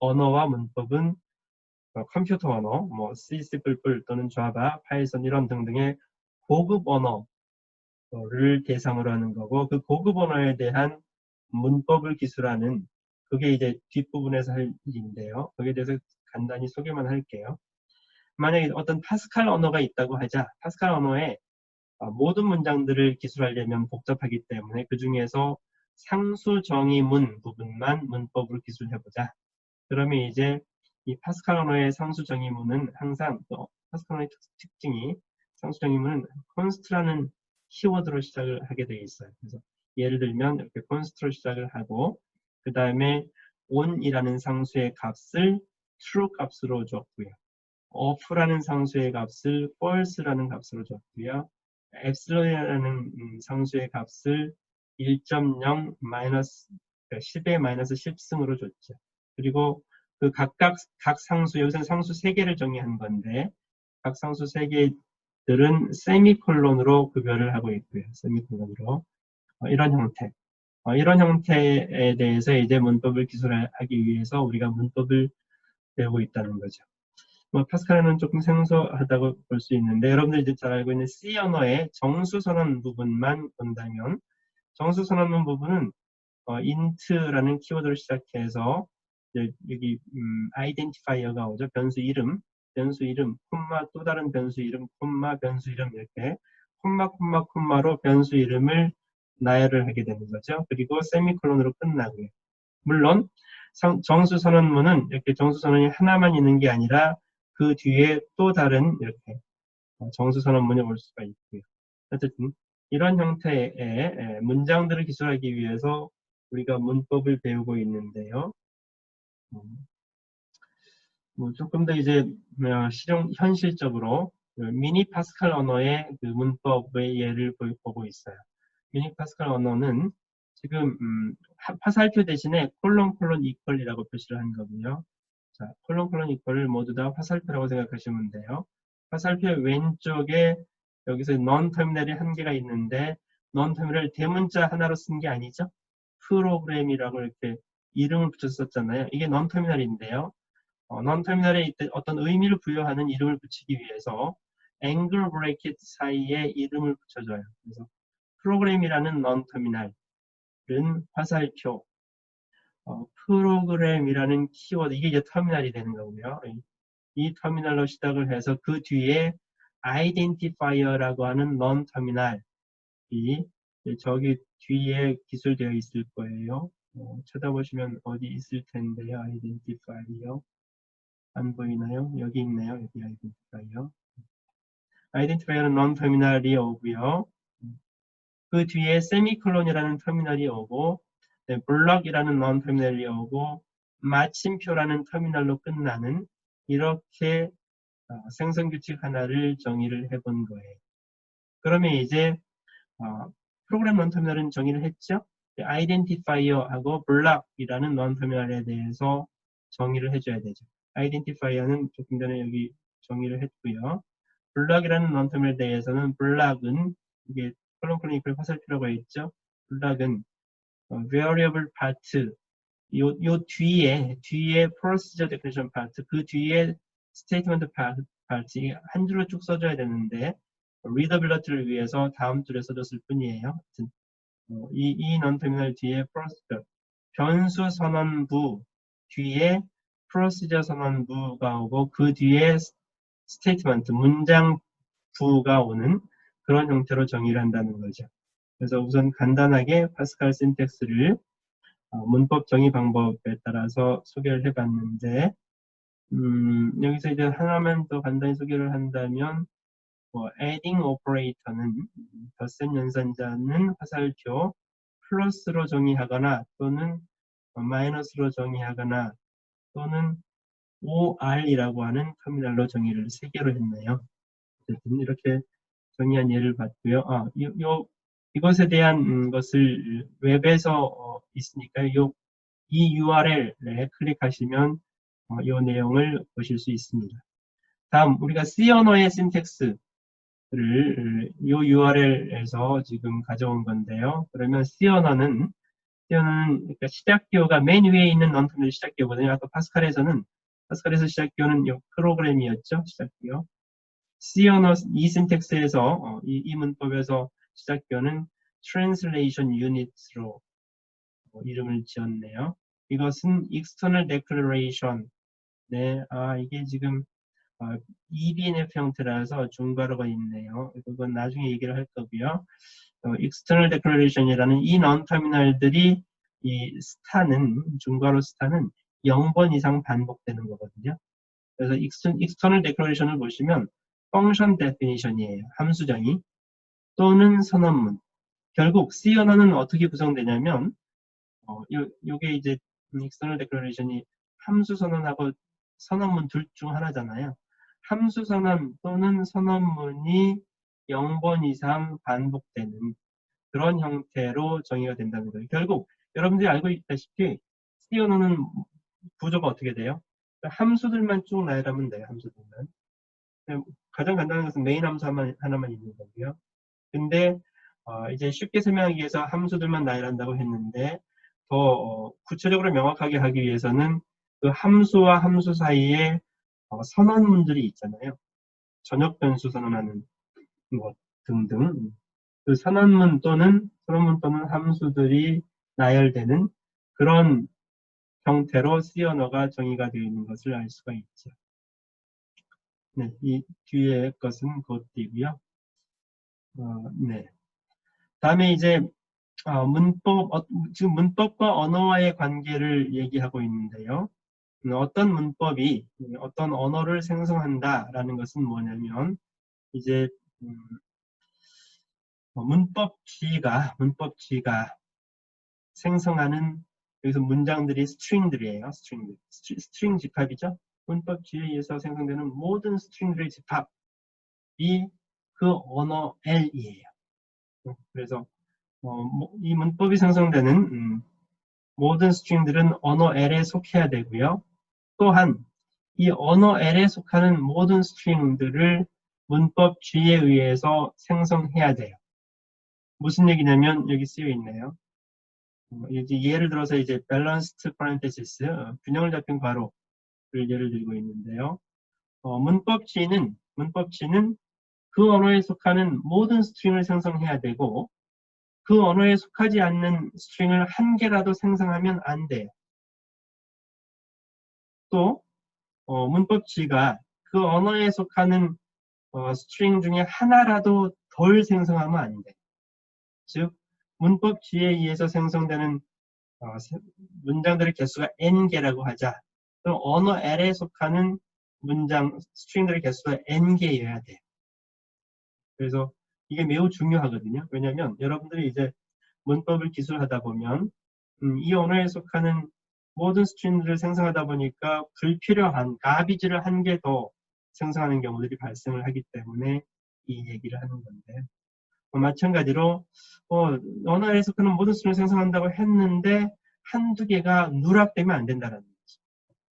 언어와 문법은 어, 컴퓨터 언어, 뭐 C, C++ 또는 Java, 파이썬 이런 등등의 고급 언어를 대상으로 하는 거고 그 고급 언어에 대한 문법을 기술하는 그게 이제 뒷부분에서 할 일인데요. 거기에 대해서 간단히 소개만 할게요. 만약에 어떤 파스칼 언어가 있다고 하자 파스칼 언어에 어, 모든 문장들을 기술하려면 복잡하기 때문에 그 중에서 상수 정의문 부분만 문법으로 기술해보자. 그러면 이제 이 파스칼 언어의 상수 정의문은 항상 또 파스칼 언어의 특징이 상수 정의문은 const라는 키워드로 시작을 하게 되어 있어요. 그래서 예를 들면 이렇게 const로 시작을 하고 그 다음에 on이라는 상수의 값을 true 값으로 줬고요. off라는 상수의 값을 false라는 값으로 줬고요. epsilon이라는 음, 상수의 값을 1.0 마이너스 10의 그러니까 마이너스 10승으로 줬죠. 그리고 그 각각 각 상수 여기서 상수 3개를 정의한 건데 각 상수 3개들은 세미콜론으로 구별을 하고 있고요. 세미콜론으로 어, 이런 형태 어, 이런 형태에 대해서 이제 문법을 기술하기 위해서 우리가 문법을 배우고 있다는 거죠. 뭐 파스칼은 조금 생소하다고 볼 수 있는데 여러분들이 이제 잘 알고 있는 C 언어의 정수 선언 부분만 본다면 정수 선언 부분은 어, int라는 키워드를 시작해서 여기 음, 아이덴티파이어가 오죠. 변수 이름, 변수 이름, 콤마 또 다른 변수 이름, 콤마 변수 이름 이렇게 콤마 콤마 콤마로 변수 이름을 나열을 하게 되는 거죠. 그리고 세미콜론으로 끝나고요. 물론 정수 선언문은 이렇게 정수 선언이 하나만 있는 게 아니라 그 뒤에 또 다른 이렇게 어, 정수 선언문이 올 수가 있고요. 어쨌든 이런 형태의 문장들을 기술하기 위해서 우리가 문법을 배우고 있는데요. 음, 뭐 조금 더 이제 어, 실용 현실적으로 그 미니 파스칼 언어의 그 문법의 예를 보고 있어요. 미니 파스칼 언어는 지금 음, 화살표 대신에 콜론 콜론 이퀄이라고 표시를 한 거고요. 자, 콜론 콜론 이퀄을 모두 다 화살표라고 생각하시면 돼요. 화살표 왼쪽에 여기서 non 터미널이 한 개가 있는데 non 터미널 대문자 하나로 쓴 게 아니죠. 프로그램이라고 이렇게 이름을 붙였었잖아요. 이게 non 터미널인데요. 어, non 터미널에 어떤 의미를 부여하는 이름을 붙이기 위해서 angle bracket 사이에 이름을 붙여줘요. 그래서 프로그램이라는 non 터미널은 화살표, 어, 프로그램이라는 키워드 이게 이제 터미널이 되는 거고요. 이 터미널로 시작을 해서 그 뒤에 identifier라고 하는 non 터미널이 저기 뒤에 기술되어 있을 거예요. 어, 쳐다보시면 어디 있을 텐데요. identifier요. 안 보이나요? 여기 있네요. 여기 identifier. identifier는 non 터미널이 오고요. 그 뒤에 세미콜론이라는 터미널이 오고 네, 블럭이라는 non 터미널이 오고 마침표라는 터미널로 끝나는 이렇게 어, 생성 규칙 하나를 정의를 해본 거예요. 그러면 이제 어, 프로그램 런터미널은 정의를 했죠. 아이덴티파이어하고 블락이라는 런터미널에 대해서 정의를 해줘야 되죠. 아이덴티파이어는 조금 전에 여기 정의를 했고요. 블락이라는 런터미널에 대해서는 블락은 이게 이퀄 화살표라고 했죠. 블락은 어, variable part 요, 요 뒤에 뒤에 procedure definition part 그 뒤에 스테이트먼트 발치 한 줄로 쭉 써줘야 되는데 리더빌러티를 위해서 다음 줄에 써줬을 뿐이에요. 어, 이, 이 non-terminal 뒤에 procedure, 변수 선언부 뒤에 procedure 선언부가 오고 그 뒤에 statement, 문장 부가 오는 그런 형태로 정의를 한다는 거죠. 그래서 우선 간단하게 파스칼 신텍스를 어, 문법 정의 방법에 따라서 소개를 해봤는데 음, 여기서 이제 하나만 더 간단히 소개를 한다면 뭐 adding operator는 덧셈 연산자는 화살표 플러스로 정의하거나 또는 마이너스로 정의하거나 또는 OR이라고 하는 터미널로 정의를 세 개로 했네요. 어쨌든 이렇게 정의한 예를 봤고요. 아, 이, 요, 이것에 대한 것을 웹에서 어, 있으니까 요, 이 URL에 클릭하시면 어, 이 내용을 보실 수 있습니다. 다음 우리가 C 언어의 신텍스 를 이 URL에서 지금 가져온 건데요. 그러면 C 언어는 시어는 그러니까 시작 기호가 맨 위에 있는 non-terminal 시작 기호거든요. 아까 파스칼에서는 파스칼에서 시작 기호는 이 프로그램이었죠. 시작 기호. 시어너 이 신텍스에서 어, 이, 이 문법에서 시작 기호는 translation unit로 어, 이름을 지었네요. 이것은 external declaration. 네, 아 이게 지금 어, EBNF 형태라서 중괄호가 있네요. 그건 나중에 얘기를 할 거고요. 어, external declaration이라는 이 non-terminal들이 이 스타는 중괄호 스타는 0번 이상 반복되는 거거든요. 그래서 external declaration을 보시면 function definition이에요. 함수정의 또는 선언문. 결국 C 언어는 어떻게 구성되냐면 어, 요, 요게 이제 external declaration이 함수 선언하고 선언문 둘 중 하나잖아요. 함수 선언 또는 선언문이 0번 이상 반복되는 그런 형태로 정의가 된다는 거예요. 결국 여러분들이 알고 있다시피 C 언어는 구조가 어떻게 돼요? 함수들만 쭉 나열하면 돼요. 함수들만. 가장 간단한 것은 메인 함수 하나만, 하나만 있는 거고요. 근데 어, 이제 쉽게 설명하기 위해서 함수들만 나열한다고 했는데 더 어, 구체적으로 명확하게 하기 위해서는 그 함수와 함수 사이에 어, 선언문들이 있잖아요. 전역 변수 선언하는 것 등등 그 선언문 또는 선언문 또는 함수들이 나열되는 그런 형태로 C 언어가 정의가 되어 있는 것을 알 수가 있죠. 네, 이 뒤에 것은 곧이고요. 어, 네. 다음에 이제 어, 문법, 어, 지금 문법과 언어와의 관계를 얘기하고 있는데요. 음, 어떤 문법이 어떤 언어를 생성한다라는 것은 뭐냐면 이제 음, 어, 문법 G가 문법 G가 생성하는 여기서 문장들이 스트링들이에요. 스트링들. 스트링 집합이죠. 문법 G에 의해서 생성되는 모든 스트링들의 집합이 그 언어 L이에요. 음, 그래서 어, 뭐, 이 문법이 생성되는 음, 모든 스트링들은 언어 L에 속해야 되고요. 또한 이 언어 L에 속하는 모든 스트링들을 문법 G에 의해서 생성해야 돼요. 무슨 얘기냐면 여기 쓰여 있네요. 어, 이제 예를 들어서 이제 balanced parenthesis, 어, 균형을 잡힌 괄호를 예를 들고 있는데요. 어, 문법 G는 문법 G는 그 언어에 속하는 모든 스트링을 생성해야 되고 그 언어에 속하지 않는 스트링을 한 개라도 생성하면 안 돼요. 또 어, 문법 G가 그 언어에 속하는 어, 스트링 중에 하나라도 덜 생성하면 안 돼. 즉 문법 G에 의해서 생성되는 어, 문장들의 개수가 n개라고 하자. 그럼 언어 L에 속하는 문장 스트링들의 개수가 n개여야 돼. 그래서 이게 매우 중요하거든요. 왜냐하면 여러분들이 이제 문법을 기술하다 보면 음, 이 언어에 속하는 모든 스트링들을 생성하다 보니까 불필요한 가비지를 한 개 더 생성하는 경우들이 발생을 하기 때문에 이 얘기를 하는 건데 어, 마찬가지로 어, 언어에 속하는 모든 스트링을 생성한다고 했는데 한두 개가 누락되면 안 된다는.